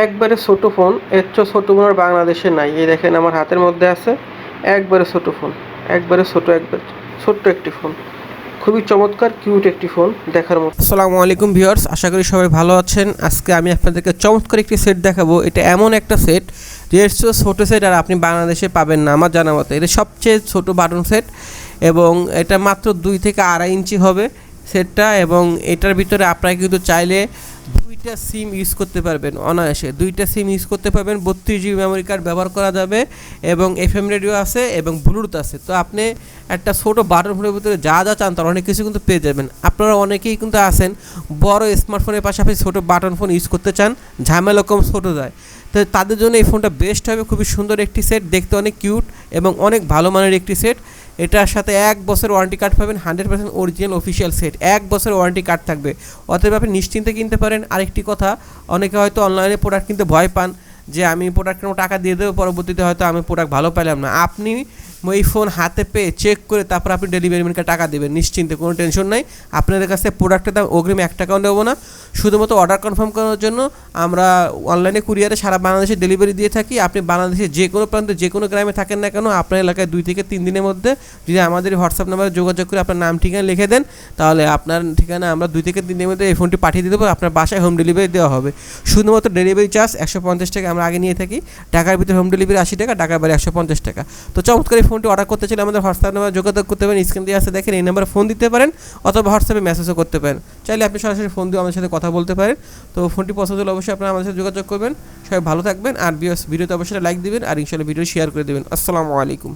একবারে ছোটো ফোন, এর চেয়ে ছোট ফোন আর বাংলাদেশে নাই। এই দেখেন আমার হাতের মধ্যে আছে, একবারে ছোটো ফোন, একবারে ছোট, একবারে ছোট্ট একটি ফোন। খুবই চমৎকার, কিউট একটি ফোন, দেখার মতো। আসসালামু আলাইকুম ভিউয়ার্স, আশা করি সবাই ভালো আছেন। আজকে আমি আপনাদেরকে চমৎকার একটি সেট দেখাবো। এটা এমন একটা সেট, যে এর চেয়েও ছোটো সেট আর আপনি বাংলাদেশে পাবেন না, আমার জানা মতো। এটা সবচেয়ে ছোট বাটন সেট এবং এটা মাত্র দুই থেকে আড়াই ইঞ্চি হবে সেটটা এবং এটার ভিতরে আপনারা কিন্তু চাইলে দুইটা সিম ইউজ করতে পারবেন অনায়াসে। দুইটা সিম ইউজ করতে পারবেন, বত্রিশ জিবি মেমোরি কার্ড ব্যবহার করা যাবে এবং এফএম রেডিও আছে এবং ব্লুটুথ আছে। তো আপনি একটা ছোট বাটন ফোনের ভিতরে যা যা চান তার অনেক কিছু কিন্তু পেয়ে যাবেন। আপনারা অনেকেই কিন্তু আছেন, বড় স্মার্টফোনের পাশাপাশি ছোট বাটন ফোন ইউজ করতে চান, ঝামেলা কম ছোটো যায়। তো তাদের জন্য এই ফোনটা বেস্ট হবে। খুবই সুন্দর একটি সেট দেখতে অনেক কিউট এবং অনেক ভালো মানের একটি সেট এটার সাথে এক বছর ওয়ারেন্টি কার্ড পাবেন hundred percent original official set এক বছর ওয়ারেন্টি কার্ড থাকবে। অতএব আপনি নিশ্চিন্তে কিনতে পারেন। আরেকটি কথা, অনেকে হয়তো অনলাইনে প্রোডাক্ট কিনতে ভয় পান যে, আমি প্রোডাক্টের টাকা দিয়ে দেবো, পরবর্তীতে হয়তো আমি প্রোডাক্ট ভালো পাইলাম না। আপনি এই ফোন হাতে পেয়ে চেক করে তারপর আপনি ডেলিভারি ম্যানকে টাকা দেবেন। নিশ্চিন্তে কোনো টেনশন নাই। আপনাদের কাছে প্রোডাক্টের দাম অগ্রিম এক টাকাও নেব না। শুধুমাত্র অর্ডার কনফার্ম করার জন্য আমরা অনলাইনে কুরিয়ারে সারা বাংলাদেশে ডেলিভারি দিয়ে থাকি। আপনি বাংলাদেশের যে কোনো প্রান্তে, যে কোনো গ্রামে থাকেন না কেন, আপনার এলাকায় দুই থেকে তিন দিনের মধ্যে যদি আমাদের হোয়াটসঅ্যাপ নাম্বারে যোগাযোগ করে আপনার নাম, ঠিকানা লিখে দেন, তাহলে আপনার ঠিকানা আমরা দুই থেকে তিন দিনের মধ্যে এই ফোনটি পাঠিয়ে দিয়ে দেবো। আপনার বাসায় হোম ডেলিভারি দেওয়া হবে। শুধুমাত্র ডেলিভারি চার্জ একশো পঞ্চাশ টাকা আমরা আগে নিয়ে থাকি। ঢাকার ভিতরে হোম ডেলিভারি আশি টাকা, ঢাকার বাইরে একশো পঞ্চাশ টাকা। তো চমৎকার ফোনটি অর্ডার করতে চাইলে আমাদের হোয়াটসঅ্যাপ নাম্বার যোগাযোগ করতে পারেন স্ক্রিন দিয়ে আসে দেখেন এই নাম্বারে ফোন দিতে পারেন অথবা হোয়াটসঅ্যাপে মেসেজও করতে পারেন। চাইলে আপনি সরাসরি ফোন দিয়ে আমাদের সাথে কথা বলতে পারেন। তো ফোনটি পছন্দ হলে অবশ্যই আপনারা আমাদের সাথে যোগাযোগ করবেন। সবাই ভালো থাকবেন আর ভিডিওতে অবশ্যই লাইক দিবেন আর ইনশাল্লাহ ভিডিও শেয়ার করে দেবেন। আসসালামু আলাইকুম।